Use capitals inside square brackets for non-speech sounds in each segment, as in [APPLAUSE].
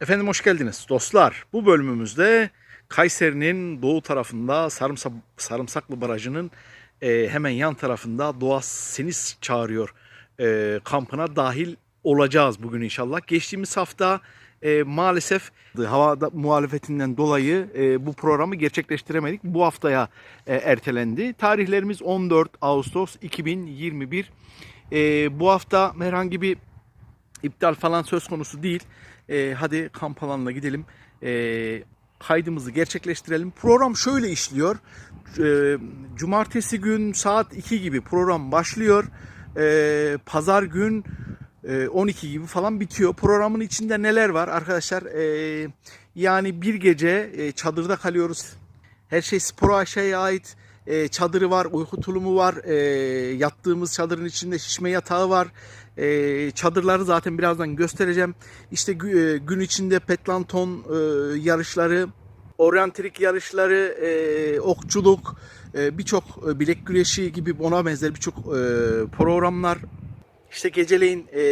Efendim hoş geldiniz dostlar. Bu bölümümüzde Kayseri'nin doğu tarafında Sarımsa, Sarımsaklı Barajı'nın e, hemen yan tarafında Doğa Senis çağırıyor e, kampına dahil olacağız bugün inşallah. Geçtiğimiz hafta e, maalesef havada muhalefetinden dolayı e, bu programı gerçekleştiremedik. Bu haftaya e, ertelendi. Tarihlerimiz 14 Ağustos 2021. E, bu hafta herhangi bir iptal falan söz konusu değil. Ee, hadi kamp alanına gidelim. Ee, kaydımızı gerçekleştirelim. Program şöyle işliyor. Ee, cumartesi gün saat 2 gibi program başlıyor. Ee, pazar gün e, 12 gibi falan bitiyor. Programın içinde neler var arkadaşlar? Ee, yani bir gece e, çadırda kalıyoruz. Her şey spor aşağıya ait. E, çadırı var, uyku tulumu var. E, yattığımız çadırın içinde şişme yatağı var. E, çadırları zaten birazdan göstereceğim. İşte e, gün içinde petlanton e, yarışları, oryantrik yarışları, e, okçuluk, e, birçok e, bilek güreşi gibi ona benzer birçok e, programlar. İşte geceleyin e,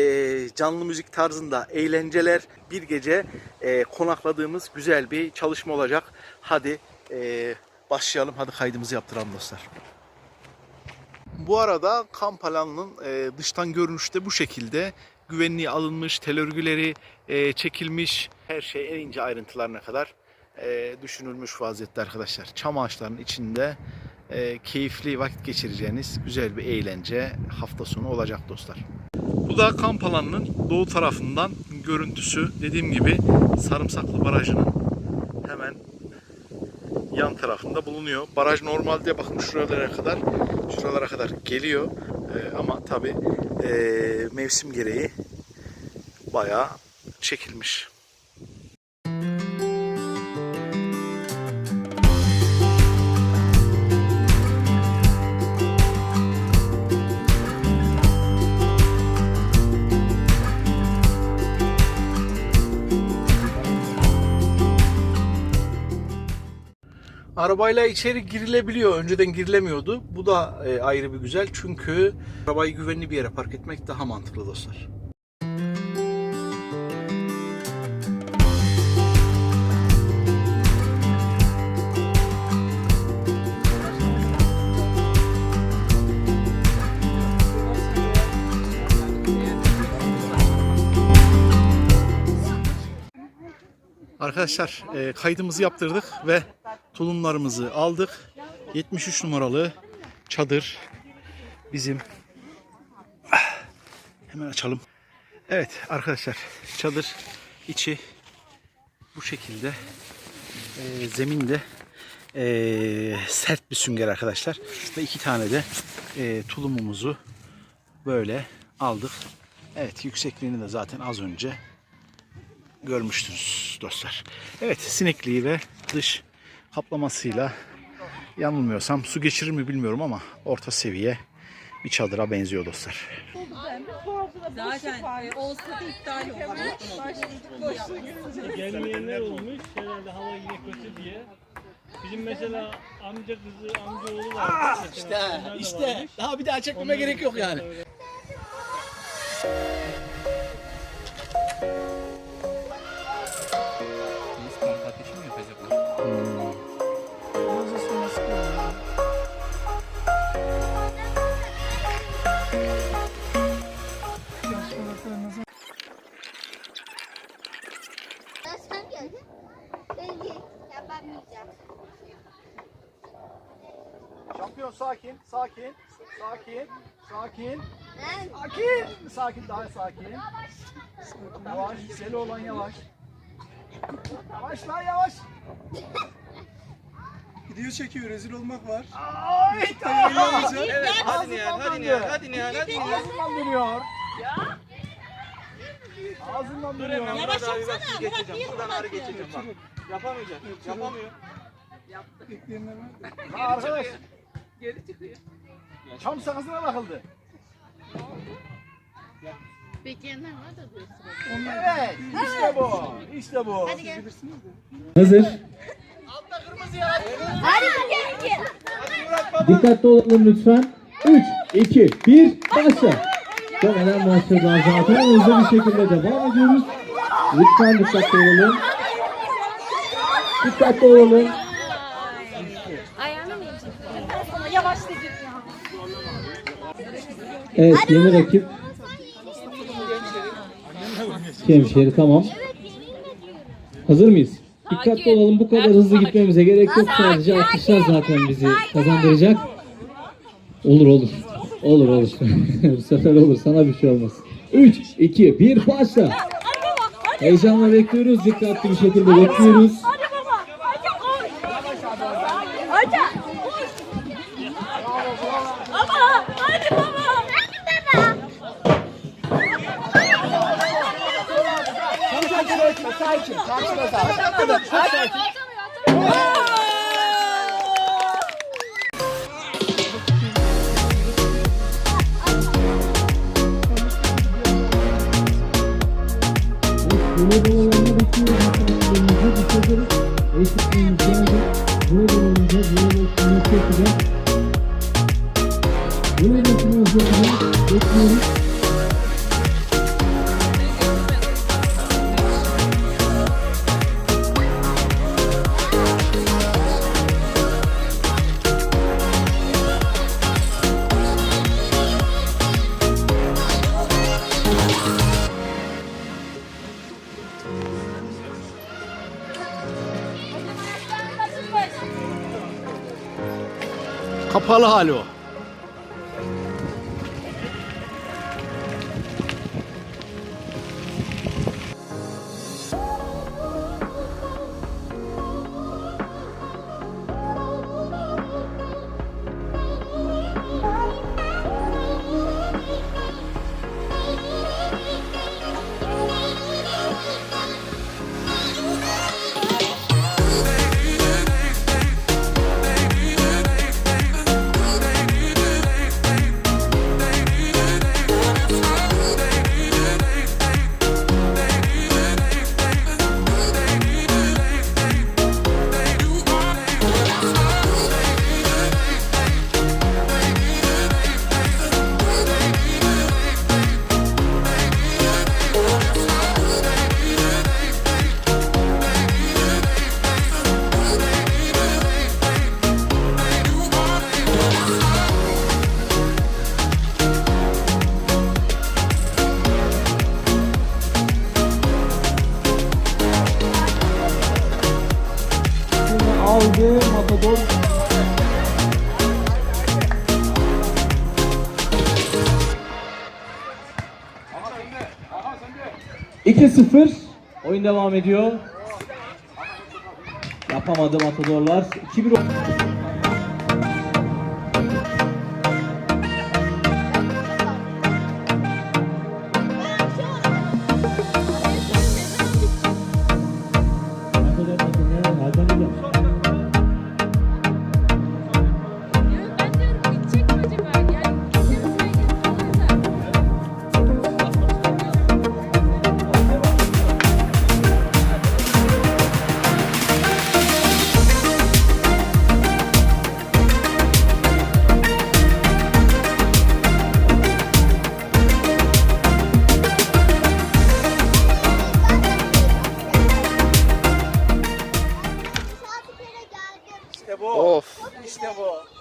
canlı müzik tarzında eğlenceler, bir gece e, konakladığımız güzel bir çalışma olacak. Hadi e, başlayalım, hadi kaydımızı yaptıralım dostlar. Bu arada kamp alanının e, dıştan görünüşte bu şekilde güvenliği alınmış, tel örgüleri e, çekilmiş, her şey en ince ayrıntılarına kadar e, düşünülmüş vaziyette arkadaşlar. Çam ağaçlarının içinde e, keyifli vakit geçireceğiniz güzel bir eğlence hafta sonu olacak dostlar. Bu da kamp alanının doğu tarafından görüntüsü. Dediğim gibi Sarımsaklı Barajı'nın hemen yan tarafında bulunuyor. Baraj normalde bakın şuralara kadar şuralara kadar geliyor. Ee, ama tabi mevsim gereği bayağı çekilmiş. Arabayla içeri girilebiliyor. Önceden girilemiyordu. Bu da e, ayrı bir güzel. Çünkü arabayı güvenli bir yere park etmek daha mantıklı dostlar. Arkadaşlar e, kaydımızı yaptırdık ve tulumlarımızı aldık. 73 numaralı çadır bizim. Hemen açalım. Evet arkadaşlar çadır içi bu şekilde e, zeminde e, sert bir sünger arkadaşlar ve iki tane de e, tulumumuzu böyle aldık. Evet yüksekliğini de zaten az önce görmüştünüz dostlar. Evet sinekliği ve dış kaplamasıyla yanılmıyorsam su geçirir mi bilmiyorum ama orta seviye bir çadıra benziyor dostlar. Zaten olsa da iptal olur. Gelmeyenler olmuş herhalde hava yine kötü diye. Bizim mesela amca kızı, amca oğlu var. İşte işte daha bir daha çekmeme gerek yok yani. Şampiyon sakin, sakin, sakin, sakin, sakin, sakin, daha sakin. Yavaş, seli olan yavaş. Yavaş lan yavaş. Video çekiyor, rezil olmak var. Ay tamam. Evet, hadi Nihal, hadi Nihal, hadi Nihal, hadi Ağzından dönüyor. Ağzından Dur hemen Murat abi bak şimdi geçeceğim. Buradan ağrı geçeceğim bak. Yapamayacak. Yapamıyor. Ha, arkadaş. Çam sakızına takıldı. bekleyenler var da diyorsun. Evet, işte bu. İşte bu. Hadi gel. Hazır. Hadi gel gel. Dikkatli olalım lütfen. 3, 2, 1, başla. Demeden başladılar zaten. Hızlı bir şekilde devam ediyoruz. Lütfen dikkatli olalım. Dikkatli olalım. Yavaş dedim ya. Evet yeni rakip. Şemşeri tamam. Hazır mıyız? Dikkatli olalım bu kadar hızlı gitmemize gerek yok sadece alkışlar zaten bizi kazandıracak. Olur olur. Olur olur. [LAUGHS] bu sefer olur sana bir şey olmaz. 3, 2, 1 başla. Heyecanla bekliyoruz. Dikkatli bir şekilde bekliyoruz. Hadi baba. Hadi koş. Hadi. Arkadaşlarımızı düşeceğiz. Eşitliğimiz geldi. Voleybol oynayacağız. Voleybol turnuvası yapacağız. Voleybol turnuvası yapacağız. Bekliyoruz. Kapalı hali o. Matador. İki sıfır. Oyun devam ediyor. Yapamadı Matadorlar. 2-1 bu. Of. İşte bu.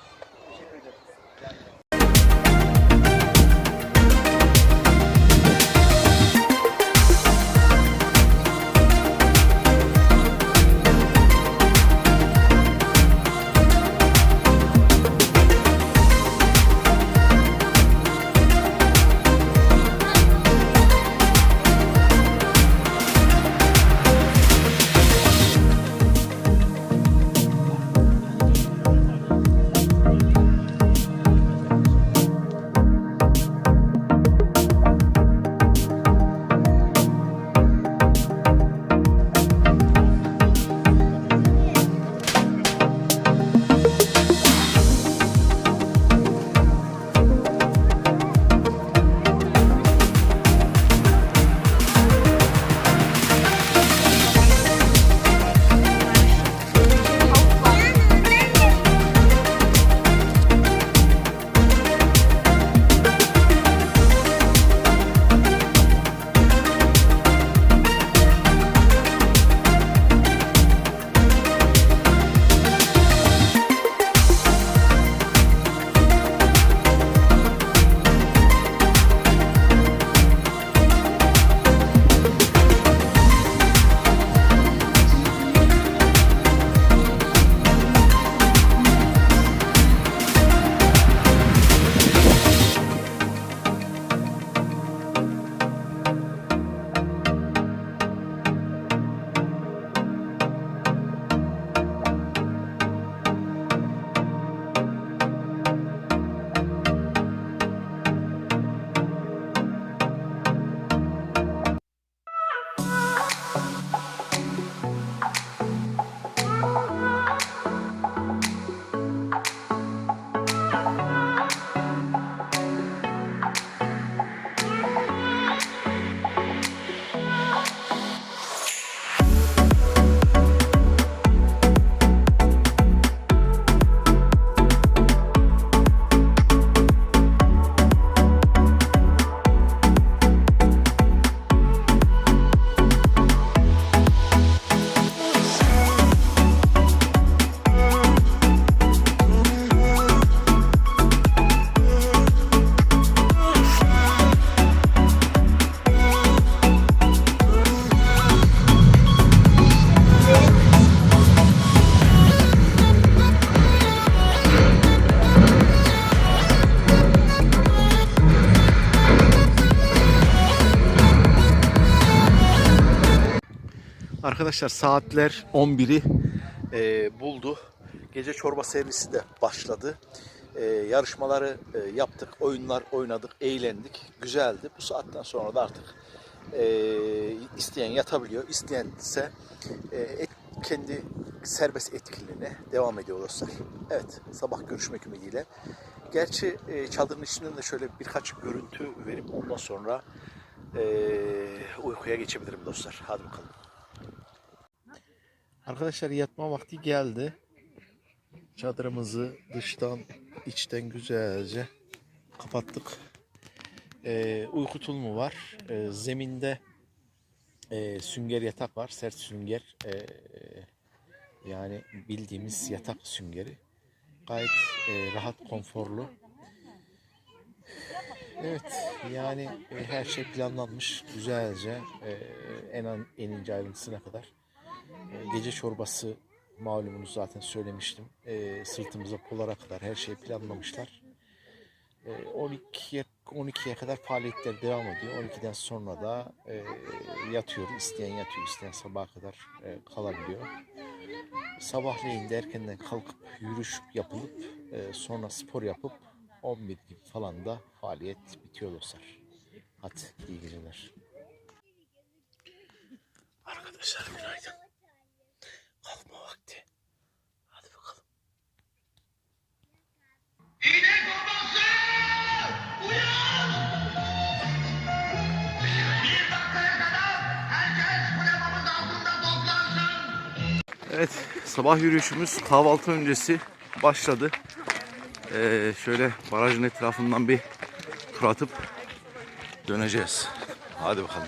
Arkadaşlar saatler 11'i e, buldu. Gece çorba servisi de başladı. E, yarışmaları e, yaptık, oyunlar oynadık, eğlendik. Güzeldi. Bu saatten sonra da artık e, isteyen yatabiliyor. İsteyen ise e, et- kendi serbest etkinliğine devam ediyor dostlar. Evet, sabah görüşmek ümidiyle. Gerçi e, çadırın içinden de şöyle birkaç görüntü verip ondan sonra e, uykuya geçebilirim dostlar. Hadi bakalım. Arkadaşlar yatma vakti geldi. Çadırımızı dıştan içten güzelce kapattık. Ee, uyku tulumu var. Ee, zeminde e, sünger yatak var. Sert sünger. Ee, yani bildiğimiz yatak süngeri. Gayet e, rahat, konforlu. Evet, yani e, her şey planlanmış güzelce e, en en ince ayrıntısına kadar. E, Gece çorbası malumunuz zaten söylemiştim. E, sırtımıza polara kadar her şeyi planlamışlar. E, 12'ye 12'ye kadar faaliyetler devam ediyor. 12'den sonra da e, yatıyor. İsteyen yatıyor, isteyen sabaha kadar e, kalabiliyor. Sabahleyin de erkenden kalkıp yürüyüş yapılıp e, sonra spor yapıp 11 gibi falan da faaliyet bitiyor dostlar. Hadi iyi geceler. Arkadaşlar günaydın. Evet, sabah yürüyüşümüz kahvaltı öncesi başladı. Ee, şöyle barajın etrafından bir tur atıp döneceğiz. Hadi bakalım.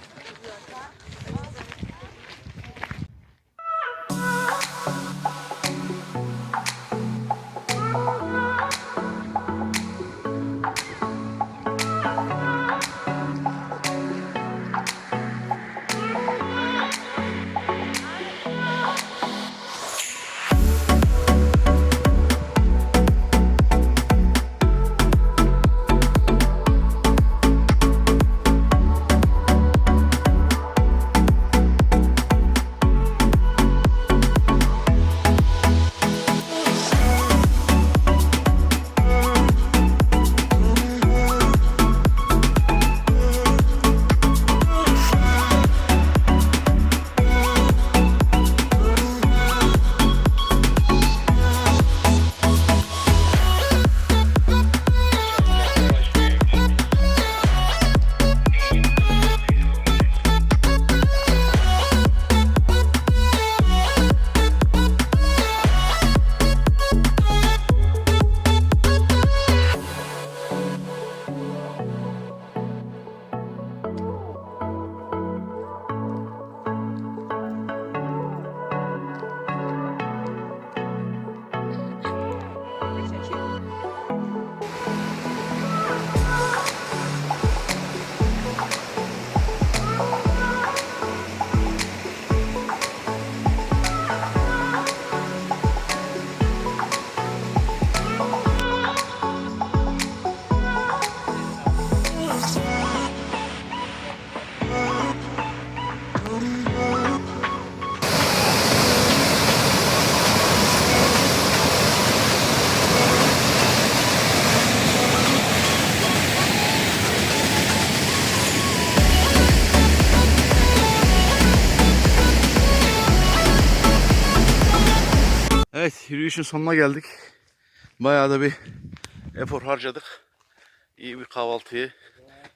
Evet, yürüyüşün sonuna geldik. Bayağı da bir efor harcadık. İyi bir kahvaltıyı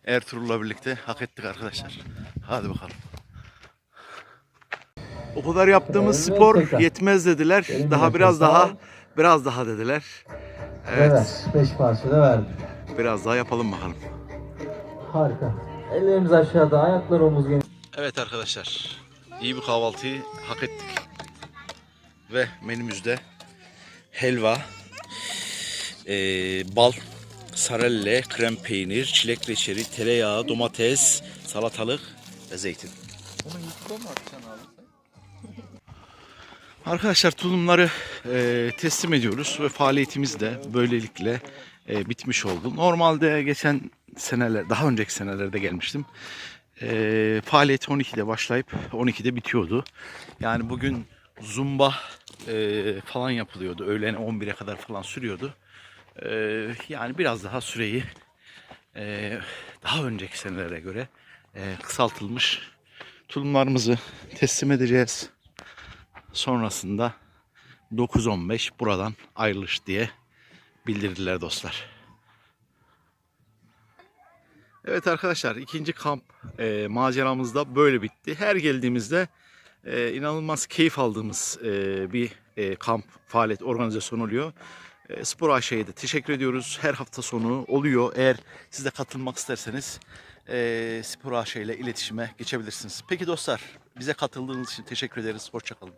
Ertuğrul'la birlikte hak ettik arkadaşlar. Hadi bakalım. O kadar yaptığımız spor yetmez dediler. Daha biraz daha, biraz daha dediler. Evet, Beş parça da verdim. biraz daha yapalım bakalım. Harika. Ellerimiz aşağıda, ayaklar omuz geniş. Evet arkadaşlar, iyi bir kahvaltıyı hak ettik. Ve menümüzde helva, eee, bal, sarelle, krem peynir, çilek reçeli, tereyağı, domates, salatalık ve zeytin. [LAUGHS] Arkadaşlar tulumları eee, teslim ediyoruz ve faaliyetimiz de böylelikle eee, bitmiş oldu. Normalde geçen seneler, daha önceki senelerde gelmiştim. e, faaliyet 12'de başlayıp 12'de bitiyordu. Yani bugün zumba e, falan yapılıyordu. Öğlen 11'e kadar falan sürüyordu. E, yani biraz daha süreyi e, daha önceki senelere göre e, kısaltılmış tulumlarımızı teslim edeceğiz. Sonrasında 9.15 buradan ayrılış diye bildirdiler dostlar. Evet arkadaşlar ikinci kamp e, maceramız da böyle bitti. Her geldiğimizde e, inanılmaz keyif aldığımız e, bir e, kamp faaliyet organizasyonu oluyor. E, Spor AŞ'ye de teşekkür ediyoruz. Her hafta sonu oluyor. Eğer siz de katılmak isterseniz e, Spor AŞ ile iletişime geçebilirsiniz. Peki dostlar bize katıldığınız için teşekkür ederiz. Hoşçakalın.